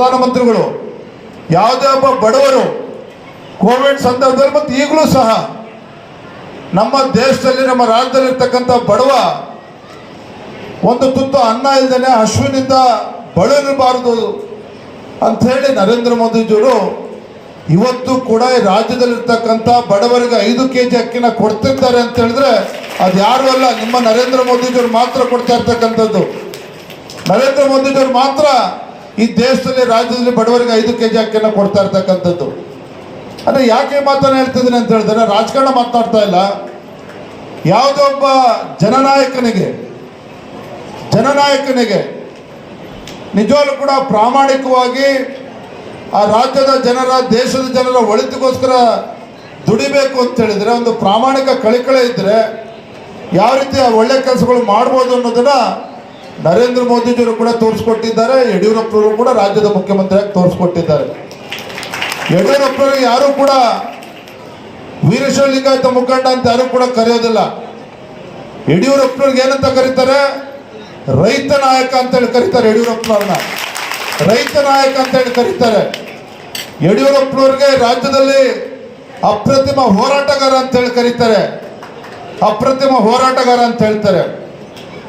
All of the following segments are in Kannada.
ಪ್ರಧಾನಮಂತ್ರಿಗಳು ಯಾವುದೇ ಒಬ್ಬ ಬಡವರು ಕೋವಿಡ್ ಸಂದರ್ಭದಲ್ಲಿ ಮತ್ತು ಈಗಲೂ ಸಹ ನಮ್ಮ ದೇಶದಲ್ಲಿ, ನಮ್ಮ ರಾಜ್ಯದಲ್ಲಿರ್ತಕ್ಕಂಥ ಬಡವ ಒಂದು ತುತ್ತು ಅನ್ನ ಇಲ್ದೇನೆ ಹಸುವಿನಿಂದ ಬಳಲಿರಬಾರದು ಅಂಥೇಳಿ ನರೇಂದ್ರ ಮೋದಿಜಿಯವರು ಇವತ್ತು ಕೂಡ ರಾಜ್ಯದಲ್ಲಿರ್ತಕ್ಕಂಥ ಬಡವರಿಗೆ ಐದು ಕೆ ಜಿ ಅಕ್ಕಿನ ಕೊಡ್ತಿರ್ತಾರೆ ಅಂತ ಹೇಳಿದ್ರೆ ಅದು ಯಾರು ಅಲ್ಲ, ನಿಮ್ಮ ನರೇಂದ್ರ ಮೋದಿಜಿಯವರು ಮಾತ್ರ ಕೊಡ್ತಾ ಇರ್ತಕ್ಕಂಥದ್ದು. ನರೇಂದ್ರ ಮೋದಿಜಿಯವರು ಮಾತ್ರ ಈ ದೇಶದಲ್ಲಿ, ರಾಜ್ಯದಲ್ಲಿ ಬಡವರಿಗೆ ಐದು ಕೆ ಜಿ ಅಕ್ಕಿನ ಕೊಡ್ತಾ ಇರ್ತಕ್ಕಂಥದ್ದು. ಅಂದರೆ ಯಾಕೆ ಮಾತನ್ನು ಹೇಳ್ತಿದ್ದೀನಿ ಅಂತ ಹೇಳಿದ್ರೆ, ರಾಜಕಾರಣ ಮಾತನಾಡ್ತಾ ಇಲ್ಲ. ಯಾವುದೋ ಒಬ್ಬ ಜನನಾಯಕನಿಗೆ ಜನನಾಯಕನಿಗೆ ನಿಜವಾಗ್ಲೂ ಕೂಡ ಪ್ರಾಮಾಣಿಕವಾಗಿ ಆ ರಾಜ್ಯದ ಜನರ, ದೇಶದ ಜನರ ಒಳಿತಿಗೋಸ್ಕರ ದುಡಿಬೇಕು ಅಂತ ಹೇಳಿದ್ರೆ, ಒಂದು ಪ್ರಾಮಾಣಿಕ ಕಳಿಕಳೆ ಇದ್ದರೆ ಯಾವ ರೀತಿ ಒಳ್ಳೆ ಕೆಲಸಗಳು ಮಾಡ್ಬೋದು ಅನ್ನೋದನ್ನ ನರೇಂದ್ರ ಮೋದಿಜಿಯವರು ಕೂಡ ತೋರಿಸ್ಕೊಟ್ಟಿದ್ದಾರೆ, ಯಡಿಯೂರಪ್ಪನವರು ಕೂಡ ರಾಜ್ಯದ ಮುಖ್ಯಮಂತ್ರಿಯಾಗಿ ತೋರಿಸ್ಕೊಟ್ಟಿದ್ದಾರೆ. ಯಡಿಯೂರಪ್ಪನವರು ಯಾರು ಕೂಡ ವೀರೇಶ್ವರ ಮುಖಂಡ ಅಂತ ಯಾರು ಕೂಡ ಕರೆಯೋದಿಲ್ಲ. ಯಡಿಯೂರಪ್ಪನವ್ರಿಗೆ ಏನಂತ ಕರೀತಾರೆ? ರೈತ ನಾಯಕ ಅಂತೇಳಿ ಕರೀತಾರೆ ಯಡಿಯೂರಪ್ಪನವ್ರನ್ನ. ರೈತ ನಾಯಕ ಅಂತೇಳಿ ಕರೀತಾರೆ. ಯಡಿಯೂರಪ್ಪನವ್ರಿಗೆ ರಾಜ್ಯದಲ್ಲಿ ಅಪ್ರತಿಮ ಹೋರಾಟಗಾರ ಅಂತೇಳಿ ಕರೀತಾರೆ. ಅಪ್ರತಿಮ ಹೋರಾಟಗಾರ ಅಂತ ಹೇಳ್ತಾರೆ.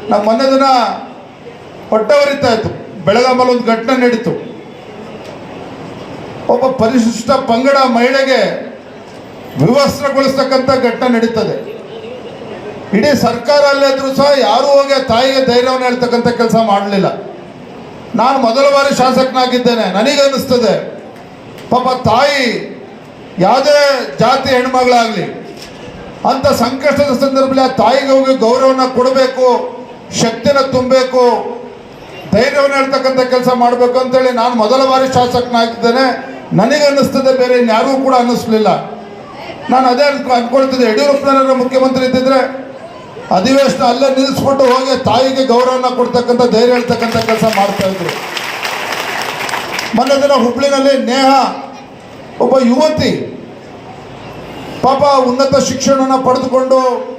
ನಮ್ಮ ಮೊನ್ನೆ ದಿನ ಹೊಟ್ಟೆ ಉರಿತಾ ಇತ್ತು ಬೆಳಗಾಮಲ್ಲಿ ಒಂದು ಘಟನೆ ನಡೀತು. ಒಬ್ಬ ಪರಿಶಿಷ್ಟ ಪಂಗಡ ಮಹಿಳೆಗೆ ವಿವಸ್ತ್ರಗೊಳಿಸ್ತಕ್ಕಂಥ ಘಟನೆ ನಡೀತದೆ. ಇಡೀ ಸರ್ಕಾರ ಅಲ್ಲಿದ್ರು ಸಹ ಯಾರೂ ಹೋಗಿ ತಾಯಿಗೆ ಧೈರ್ಯವನ್ನು ಹೇಳ್ತಕ್ಕಂಥ ಕೆಲಸ ಮಾಡಲಿಲ್ಲ. ನಾನು ಮೊದಲ ಬಾರಿ ಶಾಸಕನಾಗಿದ್ದೇನೆ. ನನಗೆ ಅನ್ನಿಸ್ತದೆ, ಪಾಪ ತಾಯಿ ಯಾವುದೇ ಜಾತಿ ಹೆಣ್ಮಗಳಾಗಲಿ ಅಂತ ಸಂಕಷ್ಟದ ಸಂದರ್ಭದಲ್ಲಿ ಆ ತಾಯಿಗೆ ಹೋಗಿ ಗೌರವನ ಕೊಡಬೇಕು, ಶಕ್ತಿನ ತುಂಬಬೇಕು ಧೈರ್ಯವನ್ನು ಹೇಳ್ತಕ್ಕಂಥ ಕೆಲಸ ಮಾಡಬೇಕು ಅಂತೇಳಿ ನಾನು ಮೊದಲ ಬಾರಿ ಶಾಸಕನಾಗಿದ್ದೇನೆ. ನನಗೆ ಅನ್ನಿಸ್ತದೆ ಬೇರೆ ಇನ್ಯಾರಿಗೂ ಕೂಡ ಅನ್ನಿಸ್ಲಿಲ್ಲ. ನಾನು ಅದೇ ಅನ್ಕೊ- ಅನ್ಕೊಳ್ತಿದ್ದೆ. ಯಡಿಯೂರಪ್ಪನವರು ಮುಖ್ಯಮಂತ್ರಿ ಇದ್ದಿದ್ರೆ ಅಧಿವೇಶನ ಅಲ್ಲೇ ನಿಲ್ಲಿಸ್ಬಿಟ್ಟು ಹೋಗಿ ತಾಯಿಗೆ ಗೌರವನ ಕೊಡ್ತಕ್ಕಂಥ ಧೈರ್ಯ ಹೇಳ್ತಕ್ಕಂಥ ಕೆಲಸ ಮಾಡ್ತಾ ಇದ್ರು. ಮೊನ್ನೆ ದಿನ ಹುಬ್ಳಿನಲ್ಲಿ ನೇಹ ಒಬ್ಬ ಯುವತಿ ಪಾಪ ಉನ್ನತ ಶಿಕ್ಷಣನ ಪಡೆದುಕೊಂಡು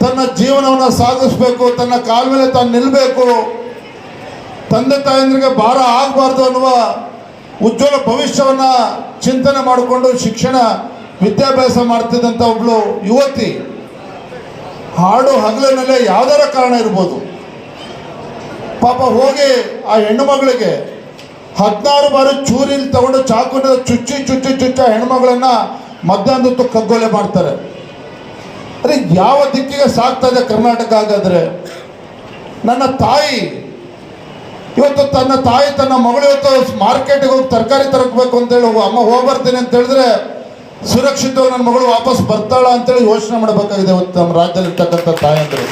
ತನ್ನ ಜೀವನವನ್ನು ಸಾಧಿಸಬೇಕು ತನ್ನ ಕಾಲ ಮೇಲೆ ತಾನು ನಿಲ್ಲಬೇಕು ತಂದೆ ತಾಯಂದ್ರಿಗೆ ಭಾರ ಆಗಬಾರ್ದು ಅನ್ನುವ ಉಜ್ವಲ ಭವಿಷ್ಯವನ್ನು ಚಿಂತನೆ ಮಾಡಿಕೊಂಡು ಶಿಕ್ಷಣ, ವಿದ್ಯಾಭ್ಯಾಸ ಮಾಡ್ತಿದ್ದಂಥ ಒಬ್ಳು ಯುವತಿ. ಹಾಡು ಹಗಲಿನಲ್ಲೇ ಯಾವ್ದಾರ ಕಾರಣ ಇರ್ಬೋದು. ಪಾಪ ಹೋಗಿ ಆ ಹೆಣ್ಣು ಮಗಳಿಗೆ ಹದಿನಾರು ಬಾರಿ ಚೂರಿಲಿ ತಗೊಂಡು ಚಾಕುನ ಚುಚ್ಚಿ ಚುಚ್ಚಿ, ಚುಚ್ಚ ಹೆಣ್ಮಗಳನ್ನ ಮಧ್ಯಾಹ್ನದ ಹೊತ್ತು ಕಗ್ಗೊಲೆ ಮಾಡ್ತಾರೆ. ಅದೇ ಯಾವ ದಿಕ್ಕಿಗೆ ಸಾಗ್ತಾ ಇದೆ ಕರ್ನಾಟಕ ಹಾಗಾದ್ರೆ? ನನ್ನ ತಾಯಿ ಇವತ್ತು ತನ್ನ ತಾಯಿ, ತನ್ನ ಮಗಳು ಇವತ್ತು ಮಾರ್ಕೆಟ್ಗೆ ಹೋಗಿ ತರಕಾರಿ ತರಕಬೇಕು ಅಂತೇಳಿ ಅಮ್ಮ ಹೋಗ್ಬರ್ತೀನಿ ಅಂತ ಹೇಳಿದ್ರೆ ಸುರಕ್ಷಿತವಾಗಿ ನನ್ನ ಮಗಳು ವಾಪಸ್ ಬರ್ತಾಳ ಅಂತೇಳಿ ಯೋಚನೆ ಮಾಡಬೇಕಾಗಿದೆ ಇವತ್ತು ನಮ್ಮ ರಾಜ್ಯದಲ್ಲಿ ಇರ್ತಕ್ಕಂಥ ತಾಯಂದರು.